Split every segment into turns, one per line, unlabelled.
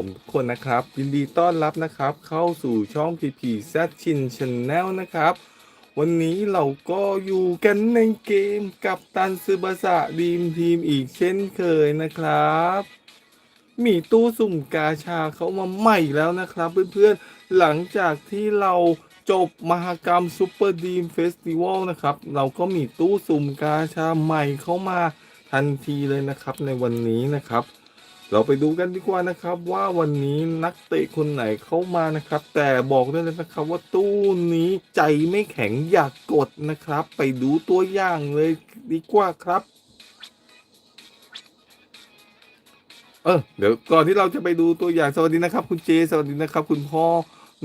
ผมทุกคนนะครับ ยินดีต้อนรับนะครับ เข้าสู่ช่อง PP Z Chin Channel นะครับ วันนี้เราก็อยู่กันในเกมกับตันซึบาสะดีมทีมอีกเช่นเคยนะครับ มีตู้สุ่มกาชาเขามาใหม่แล้วนะครับเพื่อนๆ หลังจากที่เราจบมหกรรมซูเปอร์ดีมเฟสติวัลนะครับ เราก็มีตู้สุ่มกาชาใหม่เข้ามาทันทีเลยนะครับในวันนี้นะครับ เราไปดูกันดีกว่านะครับ ว่าวันนี้นักเตะคนไหนเข้ามานะครับ แต่บอกได้เลยนะครับว่าตู้นี้ใจไม่แข็งอยากกดนะครับ ไปดูตัวอย่างเลยดีกว่าครับ เออเดี๋ยวก่อนที่เราจะไปดูตัวอย่างสวัสดีนะครับ คุณเจ สวัสดีนะครับ คุณพ่อ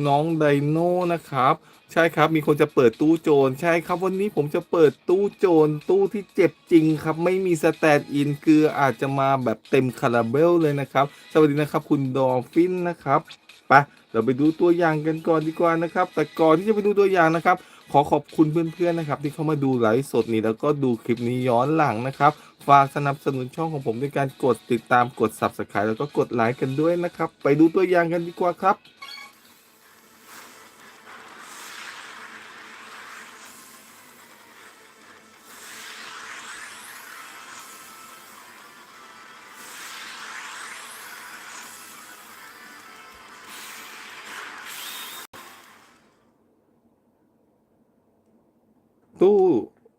น้องไดโน่นะครับ ใช่ครับ มีคนจะเปิดตู้โจรใช่ครับวันนี้ผมจะเปิดตู้โจรตู้ที่เจ็บจริงครับ ไม่มีสแตทอินคืออาจจะมาแบบเต็มคาราเบลเลยนะครับ สวัสดีนะครับ คุณดอลฟินนะครับไปเราไปดูตัวอย่างกันก่อนดีกว่านะครับ แต่ก่อนที่จะไปดูตัวอย่างนะครับ ขอขอบคุณเพื่อนๆนะครับ ที่เข้ามาดูไลฟ์สดนี้แล้วก็ดูคลิปนี้ย้อนหลังนะครับฝากสนับสนุนช่องของผมด้วยการกดติดตามกด subscribe แล้วก็กดไลค์กันด้วยนะครับ ไปดูตัวอย่างกันดีกว่าครับ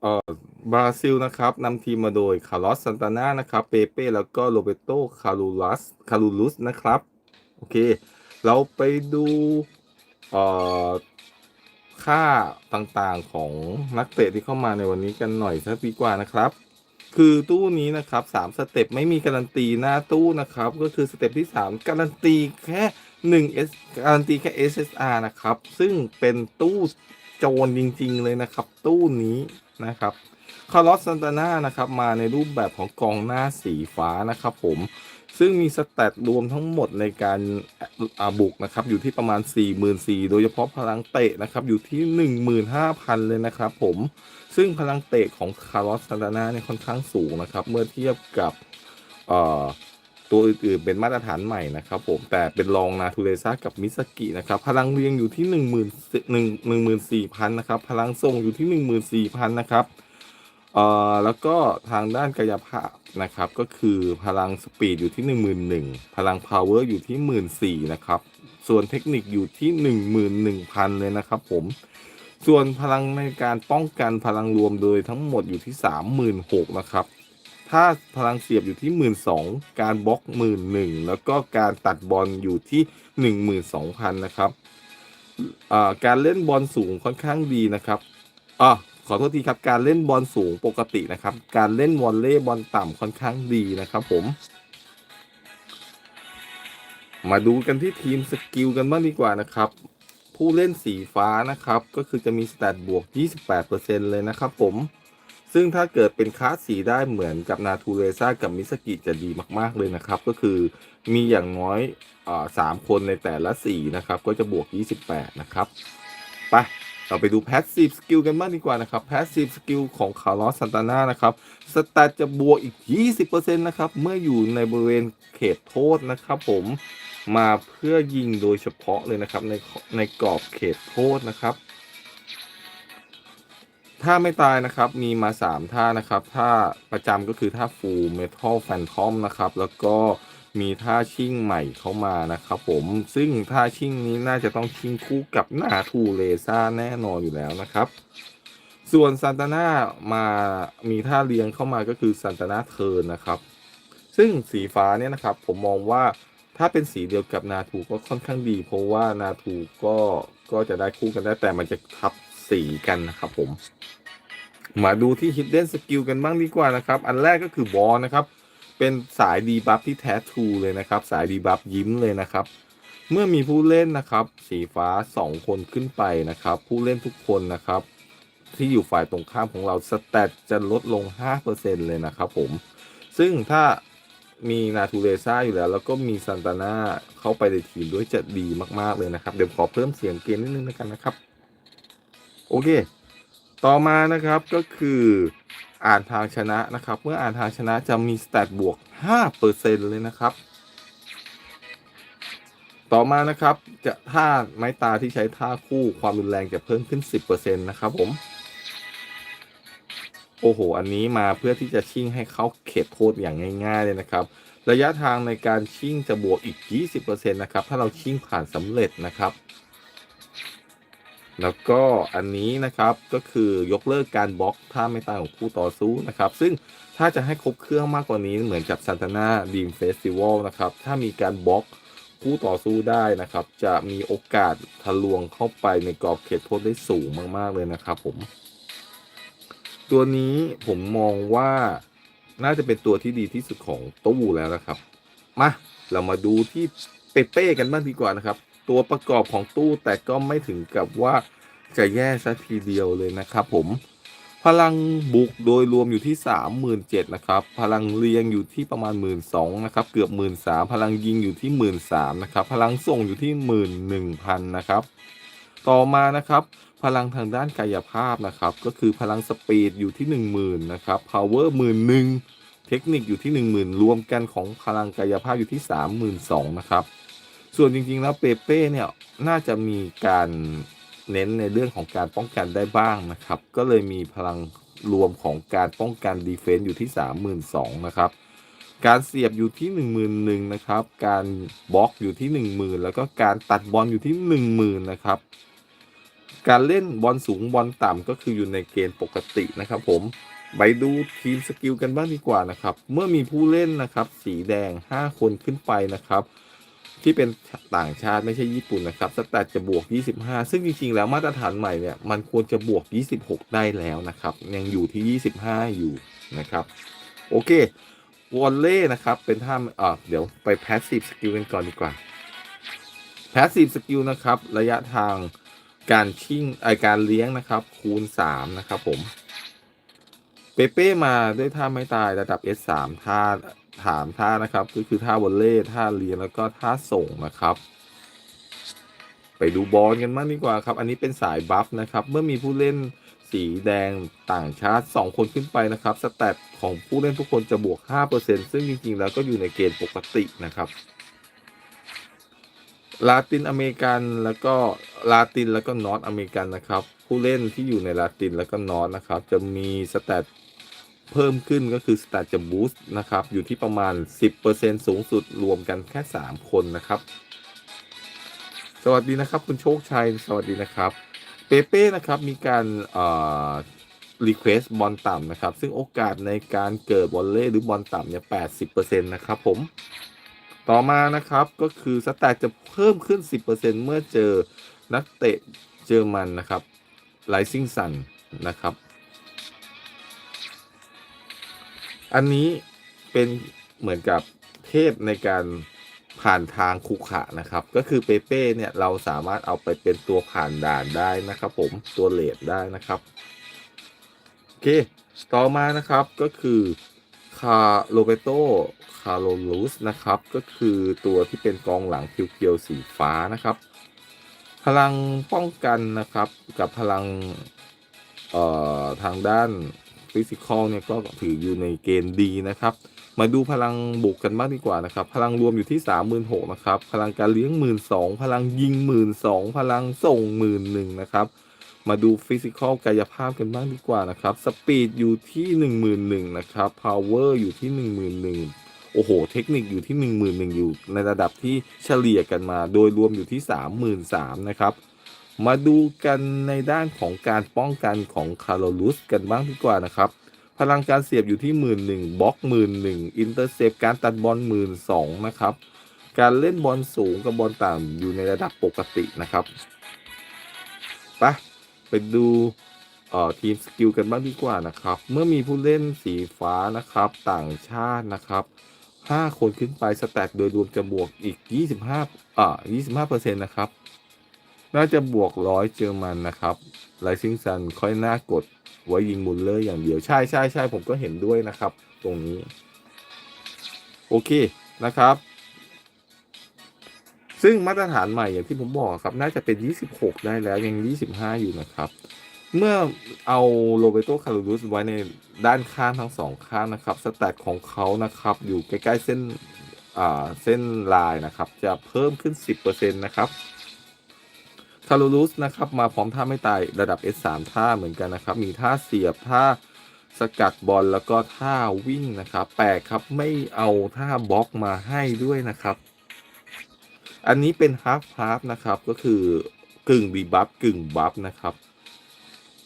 เอ่อบราซิลนะครับนำทีมมาโดยคาร์ลอสซันตานานะครับเปเป้แล้วก็โรเบโตคารูลัสคารูลุสนะครับ โอเค เราไปดูเอ่อค่าต่างๆของนักเตะที่เข้ามาในวันนี้กันหน่อยสักดีกว่านะครับ คือตู้นี้นะครับสามสเต็ปไม่มีการันตีหน้าตู้นะครับ ก็คือสเต็ปที่สามการันตีแค่หนึ่ง S การันตีแค่ SSR นะครับ ซึ่งเป็นตู้โจรจริง ๆ เลยนะครับ ตู้นี้ นะครับคาร์ลอสซันตาน่านะครับมาในรูปแบบของกองหน้าสีฟ้านะครับผมซึ่งมีสแตทรวมทั้งหมดในการอาบุกนะครับอยู่ที่ประมาณ 44,000โดยเฉพาะพลังเตะนะครับอยู่ที่ 15,000 เลยนะครับผมซึ่งพลังเตะของคาร์ลอสซันตาน่าเนี่ยค่อนข้างสูงนะครับ เมื่อเทียบกับเอ่อ ตัวอื่นๆเป็นมาตรฐานใหม่นะครับผมแต่เป็นรองนาทูเรซ่ากับมิสกินะครับพลังเรียงอยู่ที่1 1 1 14,000นะครับพลังทรงอยู่ที่ 14,000นะครับเอ่อแล้วก็ทางด้านกายภาพนะครับก็คือพลังสปีดอยู่ที่ 11,000พลังพาวเวอร์อยู่ที่ 14,000นะครับส่วนเทคนิคอยู่ที่ 11,000 เลยนะครับผมส่วนพลังในการป้องกันพลังรวมโดยทั้งหมดอยู่ที่ 36,000นะครับ ถ้าพลังเสียบอยู่ที่ 12,000การบล็อก 11,000แล้วก็การตัดบอลอยู่ที่ 12,000 นะครับการเล่นบอลสูงค่อนข้างดีนะครับอ่าขอโทษทีครับ การเล่นบอลสูงปกตินะครับ การเล่นวอลเลย์บอลต่ำค่อนข้างดีนะครับผม มาดูกันที่ทีมสกิลกันบ้างดีกว่านะครับ ผู้เล่นสีฟ้านะครับ ก็คือจะมีสแตทบวก 28%เลยนะครับผม ซึ่งถ้าเกิดเป็นคลาสสีได้เหมือนกับนาทูเรซ่ากับมิสกิจะดีมาก ๆ เลยนะครับ ก็คือมีอย่างน้อยอาสามคนในแต่ละสีนะครับ ก็จะบวก 28 นะครับ ไปเราไปดูแพสซีฟสกิลกันบ้างดีกว่านะครับแพสซีฟสกิลของคาร์ลอสซันตาน่านะครับสแตทจะบวกอีก 20%นะครับ เมื่ออยู่ในบริเวณเขตโทษนะครับผมมาเพื่อยิงโดยเฉพาะเลยนะครับในในกรอบเขตโทษนะครับ ถ้าไม่ตายนะครับ มีมา 3 ท่านะครับ ท่าประจำก็คือท่าฟูลเมทัลแฟนทอมนะครับ แล้วก็มีท่าชิ่งใหม่เข้ามานะครับผม ซึ่งท่าชิ่งนี้น่าจะต้องชิ่งคู่กับหน้าทูเลซ่าแน่นอนอยู่แล้วนะครับ ส่วนซันตาน่ามามีท่าเลี้ยงเข้ามาก็คือซันตาน่าเทิร์นนะครับ ซึ่งสีฟ้าเนี่ยนะครับผมมองว่าถ้าเป็นสีเดียวกับนาทูก็ค่อนข้างดี เพราะว่านาทูก็ก็จะได้คู่กันได้แต่มันจะทับ สีกันนะครับผม มาดูที่ Hidden Skill กันบ้างดีกว่านะครับ อันแรกก็คือบอลนะครับ เป็นสายดีบัฟที่แท้ทรูเลยนะครับ สายดีบัฟยิ้มเลยนะครับ เมื่อมีผู้เล่นนะครับ สีฟ้า 2 คนขึ้นไปนะครับ ผู้เล่นทุกคนนะครับ ที่อยู่ฝ่ายตรงข้ามของเราสแตทจะลดลง 5%เลยนะครับผม ซึ่งถ้ามีนาทูเรซ่าอยู่แล้ว แล้วก็มีซันตาน่าเข้าไปในทีมด้วยจะดีมาก ๆ เลยนะครับ เดี๋ยวขอเพิ่มเสียงเกมนิดนึงแล้วกันนะครับ โอเค ต่อมานะครับก็คืออ่านทางชนะนะครับ เมื่ออ่านทางชนะจะมีสแตทบวก 5%เลยนะครับ ต่อมานะครับจะท่าไม้ตาที่ใช้ท่าคู่ความรุนแรงจะเพิ่มขึ้น 10%นะครับผม โอ้โห อันนี้มาเพื่อที่จะชิ่งให้เขาเขตโทษอย่างง่าย ๆเลยนะครับ ระยะทางในการชิ่งจะบวกอีก 20%นะครับ ถ้าเราชิ่งผ่านสำเร็จนะครับ แล้วก็อันนี้นะครับก็คือยกเลิกการบล็อกท่าไม่ตายของคู่ต่อสู้นะครับ ซึ่งถ้าจะให้ครบเครื่องมากกว่านี้เหมือนกับซันตานาดีมเฟสติวัลนะครับ ถ้ามีการบล็อกคู่ต่อสู้ได้นะครับ จะมีโอกาสทะลวงเข้าไปในกรอบเขตโทษได้สูงมาก ๆ เลยนะครับผม ตัวนี้ผมมองว่าน่าจะเป็นตัวที่ดีที่สุดของตู้แล้วนะครับ มา เรามาดูที่เปเป้กันบ้างดีกว่านะครับ ตัวประกอบของตู้แต่ก็ไม่ถึงกับว่าจะแย่ซะทีเดียวเลยนะครับผม พลังบุกโดยรวมอยู่ที่ 37,000นะครับ พลังเรียงอยู่ที่ประมาณ 12,000นะครับ เกือบ 13,000พลังยิงอยู่ที่ 13,000นะครับ พลังส่งอยู่ที่ 11,000นะครับ ต่อมานะครับ พลังทางด้านกายภาพนะครับ ก็คือพลังสปีดอยู่ที่ 10,000นะครับ power 11,000เทคนิคอยู่ที่ 10,000 รวมกันของพลังกายภาพอยู่ที่ 32,000นะครับ ส่วนจริงๆแล้วเปเป้เนี่ยน่าจะมีการเน้นในเรื่องของการป้องกันได้บ้างนะครับ ก็เลยมีพลังรวมของการป้องกันดีเฟนซ์อยู่ที่ 32,000นะครับ การเสียบอยู่ที่ 11,000นะครับ การบล็อกอยู่ที่ 10,000 แล้วก็การตัดบอลอยู่ที่ 10,000นะครับ การเล่นบอลสูงบอลต่ำก็คืออยู่ในเกณฑ์ปกตินะครับผม ไปดูทีมสกิลกันบ้างดีกว่านะครับ เมื่อมีผู้เล่นนะครับ สีแดง 5 คนขึ้นไปนะครับ ที่เป็นต่างชาติไม่ใช่ญี่ปุ่นนะครับสแตทจะบวก 25 ซึ่งจริงๆแล้วมาตรฐานใหม่เนี่ยมันควรจะบวก 26 ได้แล้วนะครับยังอยู่ที่ 25 อยู่นะครับโอเควอลเล่นะครับเป็นท่าอ่าเดี๋ยวไปแพสซีฟสกิลกันก่อนดีกว่าแพสซีฟสกิลนะครับระยะทางการชิ่งไอการเลี้ยงนะครับ คูณ 3 นะครับผม เปเป้มาด้วยท่าไม่ตายระดับ S3 ท่า ถามท่านะครับ ก็คือท่าวอลเล่ท่าเลียนแล้วก็ท่าส่งนะครับ ไปดูบอลกันมากดีกว่าครับ อันนี้เป็นสายบัฟนะครับ เมื่อมีผู้เล่นสีแดงต่างชาติ 2 คนขึ้นไปนะครับสแตทของผู้เล่นทุกคนจะบวก 5%ซึ่งจริงๆ แล้วก็อยู่ในเกณฑ์ปกตินะครับลาตินอเมริกันแล้วก็ลาตินแล้วก็นอตอเมริกันนะครับ ผู้เล่นที่อยู่ในลาตินแล้วก็นอตนะครับ จะมีสแตท เพิ่มขึ้นก็คือสแตทจะบูสต์นะครับ อยู่ที่ประมาณ 10%สูงสุดรวมกันแค่ 3 คนนะครับ สวัสดีนะครับ คุณโชคชัย สวัสดีนะครับ เปเป้นะครับ มีการอ่อรีเควสบอลต่ำนะครับ ซึ่งโอกาสในการเกิดบอลเล่หรือบอลต่ำเนี่ย 80%นะครับผม ต่อมานะครับก็คือสแตทจะเพิ่มขึ้น 10%เมื่อเจอนักเตะเยอมันนะครับไลซิงซันนะครับ อันนี้เป็นเหมือนกับเทพในการผ่านทางคุขะนะครับ ก็คือเปเป้เนี่ยเราสามารถเอาไปเป็นตัวผ่านด่านได้นะครับ ผมตัวเลดได้นะครับโอเคต่อมานะครับก็คือคาโรเบโตคาโรลูสนะครับ ก็คือตัวที่เป็นกองหลังเพียวๆสีฟ้านะครับ พลังป้องกันนะครับกับพลังเอ่อทางด้าน ฟิสิกอลเนี่ยก็ถืออยู่ในเกณฑ์ดีนะครับ มาดูพลังบุกกันบ้างดีกว่านะครับ พลังรวมอยู่ที่ 36,000นะครับ พลังการเลี้ยง 12,000พลังยิง 12,000พลังส่ง 11,000นะครับมาดูฟิสิกอลกายภาพกันบ้างดีกว่านะครับสปีดอยู่ที่ 11,000นะครับพาวเวอร์อยู่ที่ 11,000โอ้โห เทคนิคอยู่ที่ 11,000อยู่ในระดับที่เฉลี่ยกันมา โดยรวมอยู่ที่ 33,000นะครับ มาดูกันในด้านของการป้องกันของคาร์โลลุสกันบ้างดีกว่านะครับ พลังการเสียบอยู่ที่1 1 0 0 0บล็อก1 1 0 0 0อินเตอร์เซปการตัดบอล1 2 0 0 0นะครับ การเล่นบอลสูงกับบอลต่ำอยู่ในระดับปกตินะครับไปไปดูเอ่อทีมสกิลกันบ้างดีกว่านะครับ เมื่อมีผู้เล่นสีฟ้านะครับ ต่างชาตินะครับ 5 คนขึ้นไปสแตทโดยรวมจะบวกอีก 25อ่า25%นะครับ น่าจะบวกร้อยเจอมันนะครับไลซิงซันค่อยน่ากดไว้ยิงมุลเลอร์อย่างเดียว ใช่ใช่ใช่ผมก็เห็นด้วยนะครับ ตรงนี้ โอเคนะครับ ซึ่งมาตรฐานใหม่อย่างที่ผมบอกครับ น่าจะเป็น 26 ได้แล้วยัง 25 อยู่นะครับ เมื่อเอาโรเบโตคารูลุสไว้ในด้านข้างทั้งสองข้างนะครับสแตทของเขานะครับ อยู่ใกล้ ๆ เส้นเส้นลายนะครับ จะเพิ่มขึ้น 10%นะครับ คารูลุสนะครับมาพร้อมท่าไม่ตายระดับ S3 ท่าเหมือนกันนะครับ มีท่าเสียบท่าสกัดบอลแล้วก็ท่าวิ่งนะครับแปลกครับไม่เอาท่าบล็อกมาให้ด้วยนะครับ อันนี้เป็นฮาร์ฟฮาร์ฟนะครับก็คือกึ่งบีบัฟกึ่งบัฟนะครับ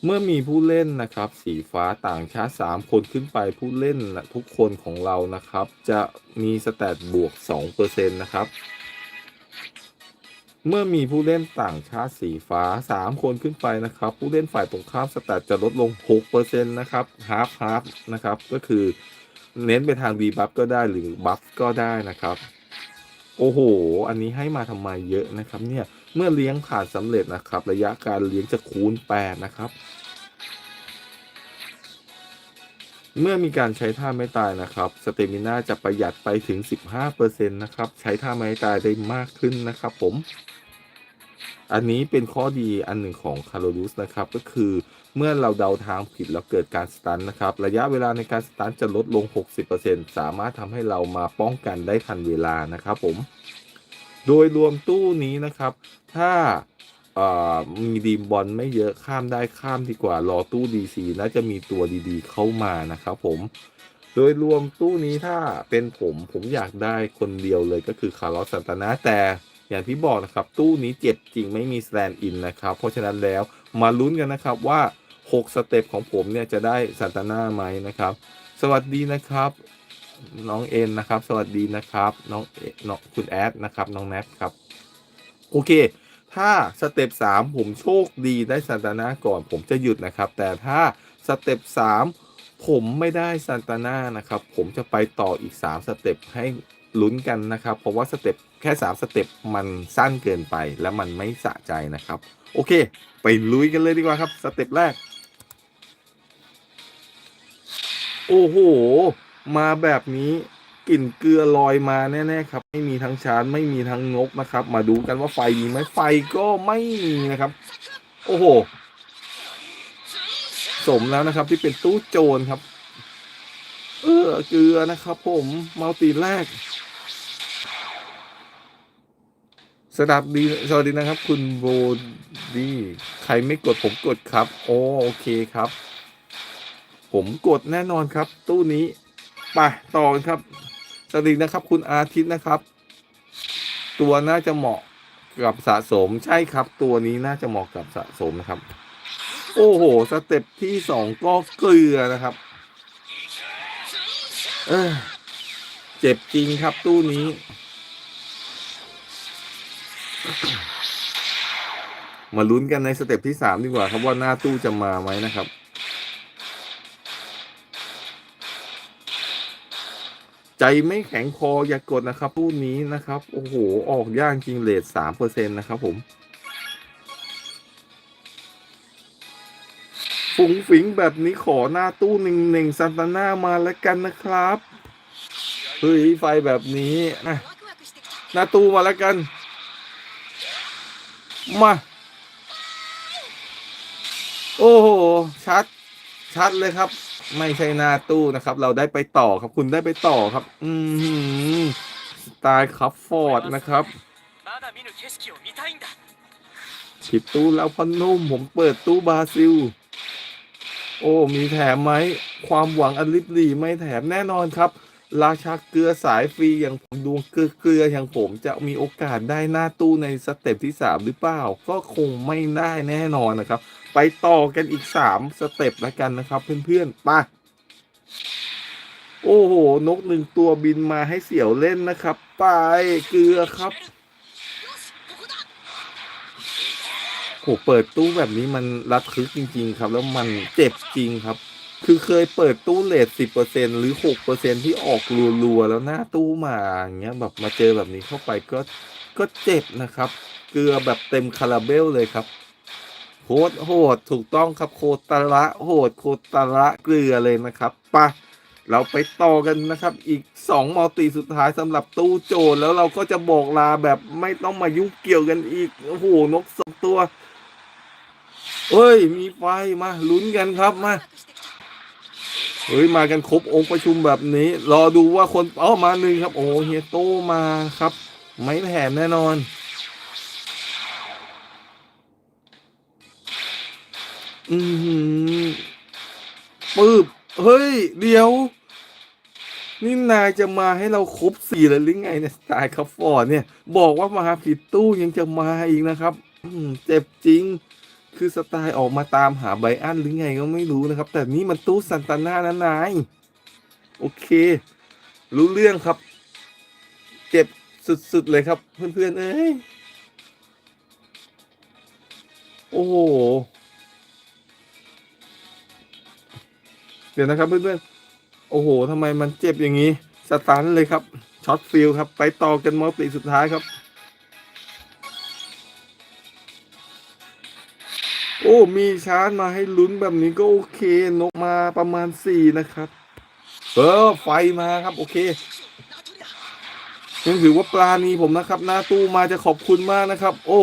เมื่อมีผู้เล่นนะครับ สีฟ้าต่างชาติ3คนขึ้นไปผู้เล่นทุกคนของเรานะครับ จะมีสแตทบวก2%นะครับ เมื่อมีผู้เล่นต่างชาติสีฟ้า 3 คนขึ้นไปนะครับ ผู้เล่นฝ่ายตรงข้ามสแตทจะลดลง 6%นะครับฮาร์ฟฮาร์ฟนะครับ ก็คือเน้นไปทางดีบัฟก็ได้หรือบัฟก็ได้นะครับ โอ้โห อันนี้ให้มาทำไมเยอะนะครับเนี่ย เมื่อเลี้ยงผ่านสำเร็จนะครับ ระยะการเลี้ยงจะคูณ 8 นะครับ เมื่อมีการใช้ท่าไม่ตายนะครับสเตมิน่าจะประหยัดไปถึง 15%นะครับใช้ท่าไม่ตายได้มากขึ้นนะครับผม อันนี้เป็นข้อดีอันหนึ่งของคาร์โลลูสนะครับก็คือเมื่อเราเดาทางผิดแล้วเกิดการสตันนะครับระยะเวลาในการสตันจะลดลง 60%สามารถทำให้เรามาป้องกันได้ทันเวลานะครับผม โดยรวมตู้นี้นะครับ ถ้า มีดีมบอลไม่เยอะข้ามได้ข้ามดีกว่ารอตู้ DC น่าจะมีตัวดีๆ เข้ามานะครับผมโดยรวมตู้นี้ถ้าเป็นผมผมอยากได้คนเดียวเลยก็คือคาร์ลอสซันตานาแต่อย่างที่บอกนะครับ ตู้นี้เจ็บจริงไม่มีสแตนด์อินนะครับ เพราะฉะนั้นแล้วมาลุ้นกันนะครับว่า 6 สเต็ปของผมเนี่ยจะได้ซันตานาไหมนะครับ สวัสดีนะครับน้องเอ็นนะครับ สวัสดีนะครับ น้องเอน้องคุณแอดนะครับ น้องแนทครับ โอเค ถ้าสเต็ป3ผมโชคดีได้ซันตานาก่อนผมจะหยุดนะครับ แต่ถ้าสเต็ป3ผมไม่ได้ซันตานานะครับ ผมจะไปต่ออีก 3 สเต็ปให้ลุ้นกันนะครับ เพราะว่าสเต็ปแค่ 3 สเต็ปมันสั้นเกินไปและมันไม่สะใจนะครับ โอเค ไปลุยกันเลยดีกว่าครับ สเต็ปแรก โอ้โห มาแบบนี้ กลิ่นเกลือลอยมาแน่ๆครับ ไม่มีทั้งชานไม่มีทั้งงกนะครับ มาดูกันว่าไฟมีไหมไฟก็ไม่มีนะครับ โอ้โห สมแล้วนะครับ ที่เป็นตู้โจรครับ เออเกลือนะครับ ผมมัลติแรกสดับดีสวัสดีนะครับ คุณโบดีใครไม่กดผมกดครับ โอโอเคครับ ผมกดแน่นอนครับ ตู้นี้ ไปต่อกันครับ สวัสดีนะครับ คุณอาทิตย์นะครับ ตัวน่าจะเหมาะกับสะสมใช่ครับ ตัวนี้น่าจะเหมาะกับสะสมนะครับ โอ้โห สเต็ปที่สองก็เกลือนะครับ เออเจ็บจริงครับตู้นี้ มาลุ้นกันในสเต็ปที่สามดีกว่าครับว่าหน้าตู้จะมาไหมนะครับ ใจไม่แข็งคออย่ากกดนะครับตู้นี้นะครับ โอ้โห ออกย่างจริงเลทสามเปอร์เซ็นต์นะครับผมฝุงฝิงแบบนี้ขอหน้าตู้หนึ่งหนึ่งซันตาน่ามาแล้วกันนะครับเฮ้ยไฟแบบนี้อะหน้าตู้มาแล้วกัน มา โอ้โห ชัด ชัดเลยครับ ไม่ใช่หน้าตู้นะครับ เราได้ไปต่อครับคุณได้ไปต่อครับ อืมตายครับฟอร์ดนะครับปิดตู้แล้วพอนุ่มผมเปิดตู้บราซิล โอ้ มีแถมไหม ความหวังอันลิบลีไม่แถมแน่นอนครับ ราชาเกลือสายฟรีอย่างผมดวงเกลือเกลืออย่างผมจะมีโอกาสได้หน้าตู้ในสเต็ปที่ 3 หรือเปล่า ก็คงไม่ได้แน่นอนนะครับ ไปต่อกันอีกสามสเต็ปแล้วกันนะครับ เพื่อนๆไปโอ้โห นกหนึ่งตัวบินมาให้เสี่ยวเล่นนะครับ ไปเกลือครับโหเปิดตู้แบบนี้มันรัดคึกจริง ๆ ครับ แล้วมันเจ็บจริงครับ คือเคยเปิดตู้เลทสิบเปอร์เซ็นหรือหกเปอร์เซ็นที่ออกรัวๆแล้วหน้าตู้มาอย่างเงี้ยแบบมาเจอแบบนี้เข้าไปก็ก็เจ็บนะครับ เกลือแบบเต็มคาราเบลเลยครับ โคตรโหดถูกต้องครับโคตรละโหดโคตรละเกลือเลยนะครับปะเราไปต่อกันนะครับ อีกสองมัลติสุดท้ายสำหรับตู้โจรแล้วเราก็จะบอกลาแบบไม่ต้องมายุ่งเกี่ยวกันอีก โอ้โห นกสองตัวเฮ้ย มีไฟมาลุ้นกันครับมาเฮ้ย มากันครบองค์ประชุมแบบนี้ รอดูว่าคนเอ้ามาหนึ่งครับ โอ้เฮียโตมาครับ ไม่แถมแน่นอน อือหือปืบเฮ้ย เดี๋ยว นี่นายจะมาให้เราครบสี่เลยหรือไงเนี่ยสไตล์คัฟฟอร์ดเนี่ย บอกว่ามาผิดตู้ยังจะมาอีกนะครับ อืมเจ็บจริง คือสไตล์ออกมาตามหาไบอันหรือไงก็ไม่รู้นะครับ แต่นี่มันตู้ซันตาน่านะนาย โอเค รู้เรื่องครับ เจ็บสุดๆเลยครับ เพื่อนๆเอ้ย โอ้โห ดี๋ยวนะครับเพื่อนๆ โอ้โหทำไมมันเจ็บอย่างนี้ สตันเลยครับ ช็อตฟิลครับ ไปต่อกันมอลติสุดท้ายครับ โอ้ มีชาร์จมาให้ลุ้นแบบนี้ก็โอเคนกมาประมาณสี่นะครับเออไฟมาครับ โอเคยังถือว่าปลาณีผมนะครับ หน้าตู้มาจะขอบคุณมากนะครับ โอ้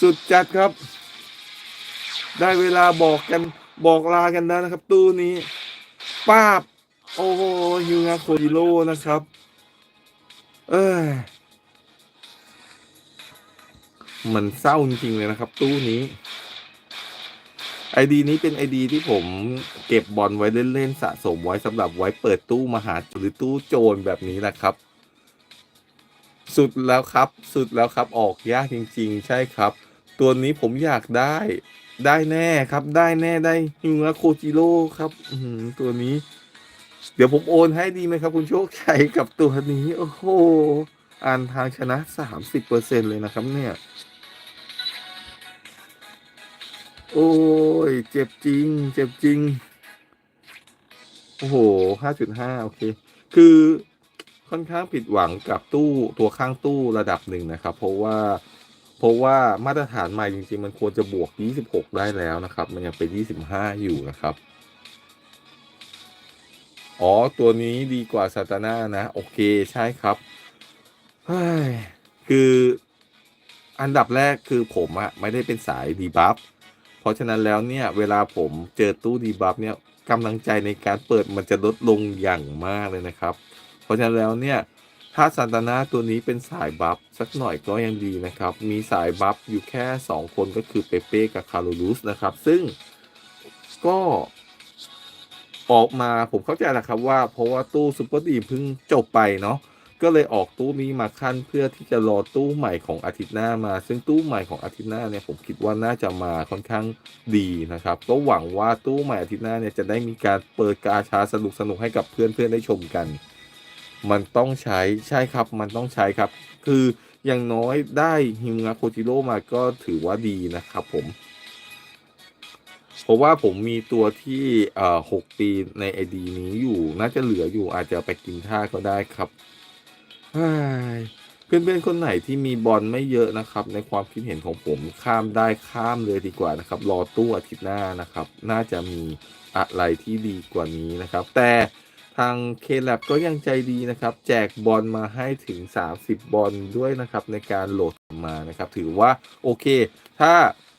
สุดจัดครับ ได้เวลาบอกกัน บอกลากันแล้นะครับ ตู้นี้ป้าบ โอ้โหฮิวงาโคจิโร่นะครับ เอ้ยมันเศร้าจริงๆเลยนะครับ ตู้นี้ไอดีนี้เป็นไอดีที่ผมเก็บบอลไว้เล่นๆสะสมไว้สำหรับไว้เปิดตู้มหาหรือตู้โจรแบบนี้แหละครับ สุดแล้วครับ สุดแล้วครับออกยากจริง ๆ ใช่ครับ ตัวนี้ผมอยากได้ ได้แน่ครับ ได้แน่ได้ฮิวะโคจิโร่ครับตัวนี้ เดี๋ยวผมโอนให้ดีไหมครับ คุณโชคชัยกับตัวนี้ โอ้โหอ่านทางชนะสามสิบเปอร์เซ็นเลยนะครับ เนี่ย โอ้ย เจ็บจริง เจ็บจริง โอ้โหห้าจุดห้าโอเค คือค่อนข้างผิดหวังกับตู้ตัวข้างตู้ระดับหนึ่งนะครับ เพราะว่า เพราะว่ามาตรฐานใหม่จริงๆ มันควรจะบวก 26 ได้แล้วนะครับ มันยังเป็น 25 อยู่นะครับ อ๋อ ตัวนี้ดีกว่าซาตาน่านะ โอเคใช่ครับเฮ้ยคืออันดับแรกคือผมอะไม่ได้เป็นสายดีบัฟ เพราะฉะนั้นแล้วเนี่ย เวลาผมเจอตู้ดีบัฟเนี่ยกำลังใจในการเปิดมันจะลดลงอย่างมากเลยนะครับ เพราะฉะนั้นแล้วเนี่ย ถ้าซานตานาตัวนี้เป็นสายบัฟสักหน่อยก็ยังดีนะครับ มีสายบัฟอยู่แค่ 2 คนก็คือเปเป้กับคาร์ลูสนะครับ ซึ่งก็ออกมาผมเข้าใจนะครับว่าเพราะว่าตู้ซุปเปอร์ดีมเพิ่งจบไปเนาะก็เลยออกตู้นี้มาขั้นเพื่อที่จะรอตู้ใหม่ของอาทิตย์หน้ามา ซึ่งตู้ใหม่ของอาทิตย์หน้าเนี่ยผมคิดว่าน่าจะมาค่อนข้างดีนะครับ ก็หวังว่าตู้ใหม่อาทิตย์หน้าเนี่ยจะได้มีการเปิดกาชาสนุกสนุกให้กับเพื่อนๆได้ชมกัน มันต้องใช้ใช่ครับ มันต้องใช้ครับ คืออย่างน้อยได้ฮิมงาโคจิโร่มาก็ถือว่าดีนะครับผม เพราะว่าผมมีตัวที่เอ่อหกปีในไอดีนี้อยู่น่าจะเหลืออยู่อาจจะไปกินท่าก็ได้ครับเฮ้ยเพื่อนๆคนไหนที่มีบอลไม่เยอะนะครับ ในความคิดเห็นของผมข้ามได้ข้ามเลยดีกว่านะครับ รอตู้อาทิตย์หน้านะครับ น่าจะมีอะไรที่ดีกว่านี้นะครับ แต่ ทางเคล a b ก็ยังใจดีนะครับ แจกบอลมาให้ถึง 30 บอลด้วยนะครับ ในการโหลดมานะครับ ถือว่าโอเค ถ้า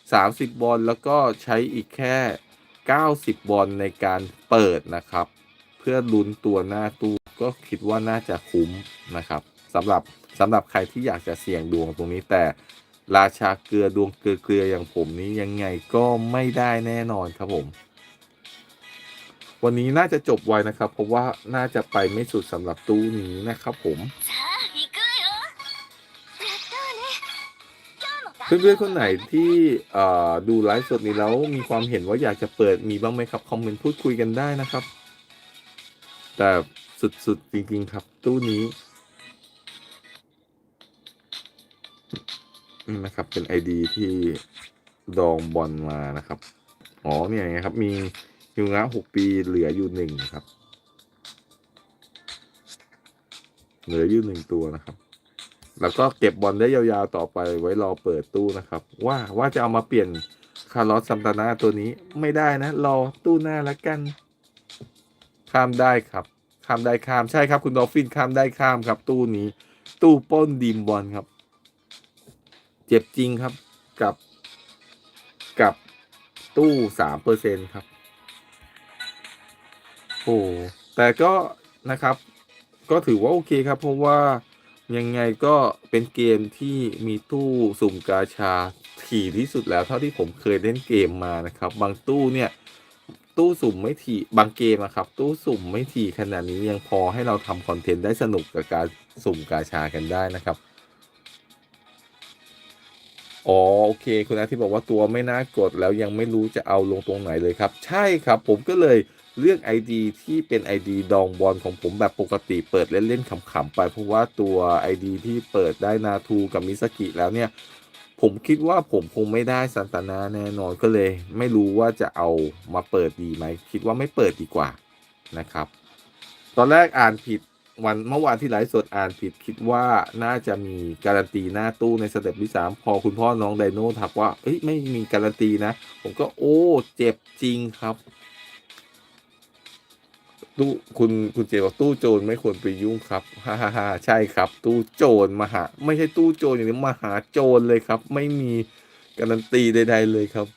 30 บอลแล้วก็ใช้อีกแค่ 90 บอลในการเปิดนะครับ เพื่อลุ้นตัวหน้าตู้ก็คิดว่าน่าจะคุ้มนะครับสำหรับสำหรับใครที่อยากจะเสี่ยงดวงตรงนี้แต่ราชาเกลือดวงเกลือเกลืออย่างผมนี้ยังไงก็ไม่ได้แน่นอนครับผม วันนี้น่าจะจบไวนะครับ เพราะว่าน่าจะไปไม่สุดสำหรับตู้นี้นะครับผมเพื่อนๆคนไหนที่ดูไลฟ์สดนี้แล้วมีความเห็นว่าอยากจะเปิดมีบ้างไหมครับ คอมเมนต์พูดคุยกันได้นะครับ แต่สุดๆจริงๆครับ ตู้นี้นี่นะครับเป็น ID ที่ดองบอลมานะครับ อ๋อเนี่ยไงครับ มี ฮิวงะหกปีเหลืออยู่หนึ่งครับ เหลืออยู่หนึ่งตัวนะครับ แล้วก็เก็บบอลได้ยาวๆต่อไปไว้รอเปิดตู้นะครับ ว่าว่าจะเอามาเปลี่ยนคาร์ลอสซัมตานาตัวนี้ไม่ได้นะ รอตู้หน้าละกัน ข้ามได้ครับ ข้ามได้ข้ามใช่ครับคุณดอฟฟินข้ามได้ข้ามครับ ตู้นี้ ตู้ป้นดีมบอลครับ เจ็บจริงครับกับกับตู้สามเปอร์เซ็นครับ โอ้แต่ก็นะครับ ก็ถือว่าโอเคครับ เพราะว่ายังไงก็เป็นเกมที่มีตู้สุ่มกาชาถี่ที่สุดแล้วเท่าที่ผมเคยเล่นเกมมานะครับ บางตู้เนี่ย ตู้สุ่มไม่ถี่บางเกมอะครับ ตู้สุ่มไม่ถี่ขนาดนี้ยังพอให้เราทำคอนเทนต์ได้สนุกกับการสุ่มกาชากันได้นะครับอ๋อโอเค คุณอาที่บอกว่าตัวไม่น่ากดแล้วยังไม่รู้จะเอาลงตรงไหนเลยครับ ใช่ครับผมก็เลย เลือก ID ที่เป็น ID ดองบอลของผมแบบปกติเปิดเล่นๆขำๆไปเพราะว่าตัว ID ที่เปิดได้นาทูกับมิสกิแล้วเนี่ย ผมคิดว่าผมคงไม่ได้ซันตานาแน่นอนก็เลย ไม่รู้ว่าจะเอามาเปิดดีไหม คิดว่าไม่เปิดดีกว่านะครับ ตอนแรกอ่านผิดวันเมื่อวานที่ไลฟ์สดอ่านผิดคิดว่าน่าจะมีการันตีหน้าตู้ในสเต็ปที่สามพอคุณพ่อน้องไดโน่ทักว่าเอ้ยไม่มีการันตีนะ ผมก็โอ้เจ็บจริงครับ ตู้คุณคุณเจบอกตู้โจรไม่ควรไปยุ่งครับฮ่าฮ่าฮ่าใช่ครับ ตู้โจรมหา ไม่ใช่ตู้โจรอย่างนี้มหาโจรเลยครับ ไม่มีการันตีใด ๆ เลยครับ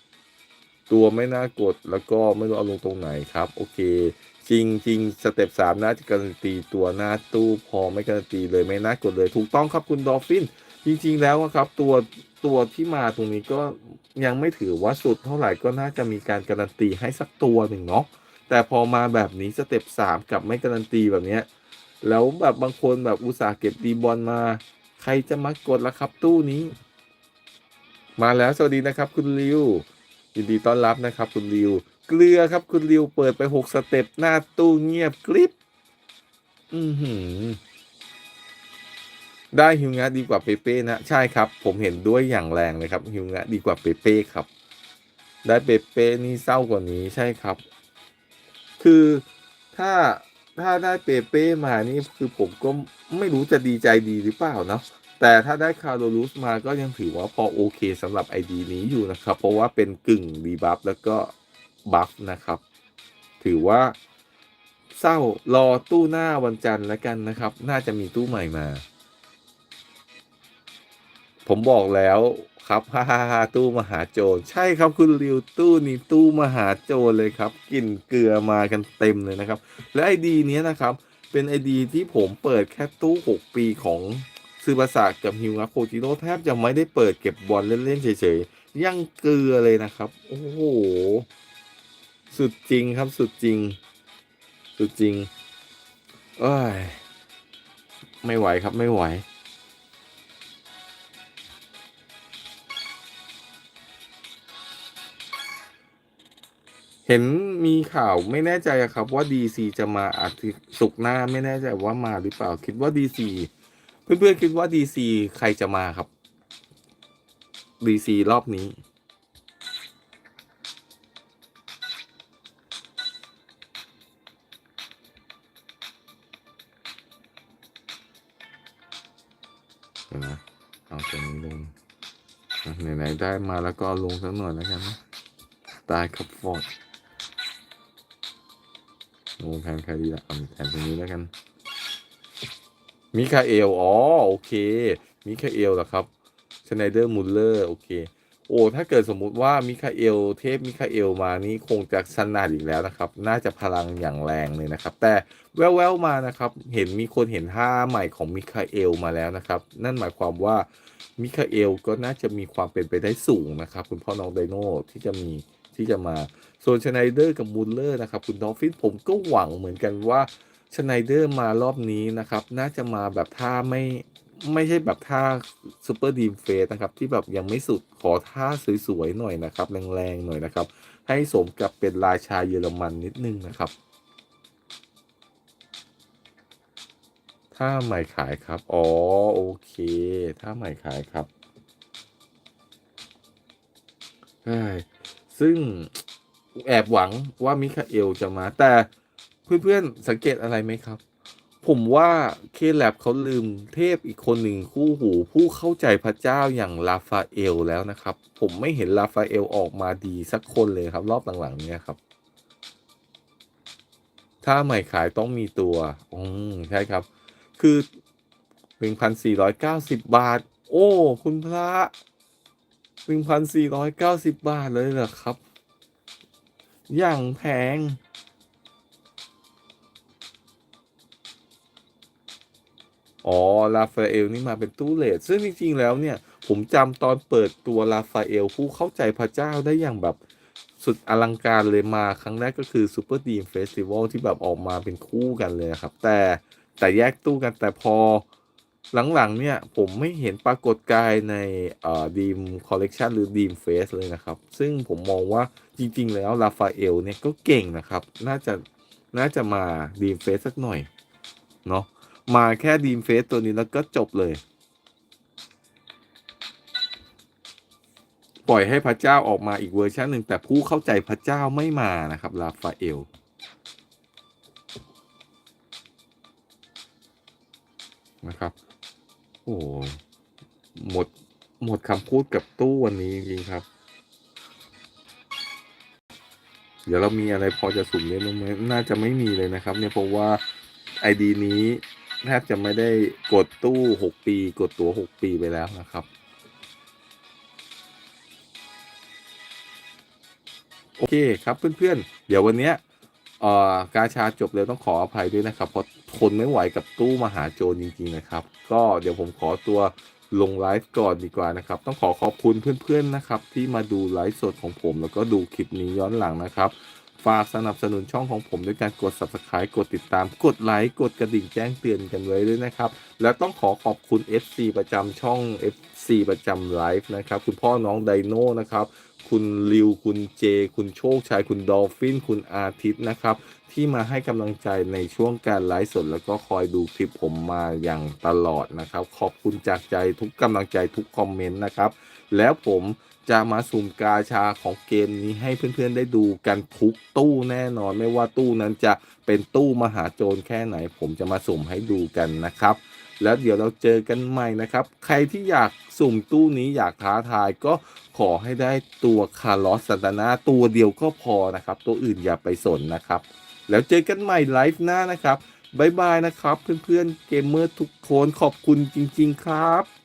ตัวไม่น่ากดแล้วก็ไม่รู้เอาลงตรงไหนครับ โอเค จริงจริงสเต็ปสามน่าจะการันตีตัวหน้าตู้พอไม่การันตีเลยไม่น่ากดเลย ถูกต้องครับคุณดอฟฟินจริง ๆ แล้วครับ ตัวตัวที่มาตรงนี้ก็ยังไม่ถือว่าสุดเท่าไหร่ก็น่าจะมีการการันตีให้สักตัวหนึ่งเนาะ แต่พอมาแบบนี้สเต็ปสามกับไม่การันตีแบบเนี้ยแล้วแบบบางคนแบบอุตส่าห์เก็บดีบอลมา ใครจะมากดละครับตู้นี้ มาแล้วสวัสดีนะครับ คุณริวยินดีต้อนรับนะครับ คุณริวเกลือครับคุณริวเปิดไปหกสเต็ปหน้าตู้เงียบกริบอือหือได้ฮิวงะดีกว่าเปเป้นะ ใช่ครับ ผมเห็นด้วยอย่างแรงเลยครับฮิวงะดีกว่าเปเป้ครับ ได้เปเป้นี่เศร้ากว่านี้ใช่ครับ คือถ้าถ้าได้เปเป้มานี่คือผมก็ไม่รู้จะดีใจดีหรือเปล่าเนาะแต่ถ้าได้คาร์โลลูสมาก็ยังถือว่าพอโอเคสำหรับไอดีนี้อยู่นะครับ เพราะว่าเป็นกึ่งดีบัฟแล้วก็บัฟนะครับ ถือว่าเศร้ารอตู้หน้าวันจันทร์แล้วกันนะครับ น่าจะมีตู้ใหม่มา ผมบอกแล้ว ครับฮ่าฮ่าฮ่าตู้มหาโจรใช่ครับคุณริวตู้นี้ตู้มหาโจรเลยครับกลิ่นเกลือมากันเต็มเลยนะครับ และไอดีนี้นะครับ เป็นไอดีที่ผมเปิดแค่ตู้ 6 ปีของซือบาสะกับฮิวงะโคจิโร่แทบจะไม่ได้เปิดเก็บบอลเล่นๆเฉยๆยังเกลือเลยนะครับ โอ้โห สุดจริงครับสุดจริง สุดจริงเอ้ยไม่ไหวครับไม่ไหว เห็นมีข่าวไม่แน่ใจครับว่า DC จะมาอาทิตย์ศุกร์หน้าไม่แน่ใจว่ามาหรือเปล่า คิดว่า DC เพื่อนๆคิดว่า DC ใครจะมาครับ DC รอบนี้ เดี๋ยวนะเอาตัวนี้ลงไหนๆได้มาแล้วก็เอาลงสักหน่อยแล้วกันนะ ตายครับฟอร์ด ลงแทนใครดีละเอาแทนตรงนี้แล้วกันมิคาเอล อ๋อ โอเค มิคาเอลเหรอครับชไนเดอร์มุลเลอร์ โอเค โอ้ ถ้าเกิดสมมุติว่ามิคาเอล เทพมิคาเอลมานี่คงจะสนาดอีกแล้วนะครับ น่าจะพลังอย่างแรงเลยนะครับ แต่แววๆมานะครับ เห็นมีคนเห็นท่าใหม่ของมิคาเอลมาแล้วนะครับ นั่นหมายความว่ามิคาเอลก็น่าจะมีความเป็นไปได้สูงนะครับ คุณพ่อน้องไดโน่ที่จะมี ที่จะมา ส่วนชไนเดอร์กับมูลเลอร์นะครับ คุณดอฟฟินผมก็หวังเหมือนกันว่าชไนเดอร์มารอบนี้นะครับ น่าจะมาแบบท่าไม่ไม่ใช่แบบท่าซูเปอร์ดีมเฟสนะครับ ที่แบบยังไม่สุดขอท่าสวยๆหน่อยนะครับ แรงๆหน่อยนะครับ ให้สมกับเป็นราชาเยอรมันนิดนึงนะครับถ้าใหม่ขายครับ อ๋อ โอเคถ้าใหม่ขายครับ ซึ่งแอบหวังว่ามิคาเอลจะมา แต่เพื่อนๆสังเกตอะไรไหมครับ ผมว่าเคแลบเขาลืมเทพอีกคนหนึ่งคู่หู ผู้เข้าใจพระเจ้าอย่างลาฟาเอลแล้วนะครับ ผมไม่เห็นลาฟาเอลออกมาดีสักคนเลยครับ รอบหลังๆ เนี้ยครับ ถ้าใหม่ขายต้องมีตัว อืมใช่ครับ คือหนึ่งพันสี่ร้อยเก้าสิบบาท โอ้ คุณพระ หนึ่งพันสี่ร้อยเก้าสิบบาทเลยเหรอครับ อย่างแพง อ๋อ ลาฟาเอลนี่มาเป็นตู้เลทซึ่งจริงๆแล้วเนี่ย ผมจำตอนเปิดตัวลาฟาเอลผู้เข้าใจพระเจ้าได้อย่างแบบสุดอลังการเลยมาครั้งแรกก็คือซูเปอร์ดีมเฟสติวัลที่แบบออกมาเป็นคู่กันเลยครับ แต่แต่แยกตู้กันแต่พอ หลังๆเนี่ยผมไม่เห็นปรากฏกายในเอ่อดีมคอลเลกชันหรือดีมเฟสเลยนะครับ ซึ่งผมมองว่าจริงๆ แล้วลาฟาเอลเนี่ยก็เก่งนะครับ น่าจะน่าจะมาดีมเฟสสักหน่อย เนาะมาแค่ดีมเฟสตัวนี้แล้วก็จบเลย ปล่อยให้พระเจ้าออกมาอีกเวอร์ชันหนึ่งแต่ผู้เข้าใจพระเจ้าไม่มานะครับลาฟาเอลนะครับ โอ้โหหมดหมดคำพูดกับตู้วันนี้จริงๆครับ เดี๋ยวเรามีอะไรพอจะสุ่มเล่นบ้างไหมน่าจะไม่มีเลยนะครับ เนี่ยเพราะว่าไอดีนี้แทบจะไม่ได้กดตู้หกปี กดตัวหกปีไปแล้วนะครับ โอเคครับเพื่อนๆ เดี๋ยววันเนี้ยเอ่อกาชาจบเลยต้องขออภัยด้วยนะครับเพราะ ทนไม่ไหวกับตู้มหาโจรจริง ๆ นะครับ ก็เดี๋ยวผมขอตัวลงไลฟ์ก่อนดีกว่านะครับ ต้องขอขอบคุณเพื่อนๆนะครับ ที่มาดูไลฟ์สดของผม แล้วก็ดูคลิปนี้ย้อนหลังนะครับ ฝากสนับสนุนช่องของผมด้วยการกด subscribe กดติดตาม กดไลค์กดกระดิ่งแจ้งเตือนกันไว้ด้วยนะครับ และต้องขอขอบคุณ FC ประจำช่อง FC ประจำไลฟ์นะครับ คุณพ่อน้องไดโน่นะครับ คุณริว คุณเจ คุณโชคชัย คุณดอลฟิน คุณอาทิตย์นะครับ ที่มาให้กำลังใจในช่วงการไลฟ์สดแล้วก็คอยดูคลิปผมมาอย่างตลอดนะครับ ขอบคุณจากใจทุกกำลังใจทุกคอมเมนต์นะครับ แล้วผม จะมาสุ่มกาชาของเกมนี้ให้เพื่อนๆได้ดูกันทุกตู้แน่นอน ไม่ว่าตู้นั้นจะเป็นตู้มหาโจรแค่ไหน ผมจะมาสุ่มให้ดูกันนะครับ แล้วเดี๋ยวเราเจอกันใหม่นะครับ ใครที่อยากสุ่มตู้นี้อยากท้าทายก็ขอให้ได้ตัวคาร์ลอสซันตานาตัวเดียวก็พอนะครับ ตัวอื่นอย่าไปสนนะครับ แล้วเจอกันใหม่ไลฟ์หน้านะครับบ๊ายบายนะครับ เพื่อนๆเกมเมอร์ทุกคนขอบคุณจริง ๆ ครับ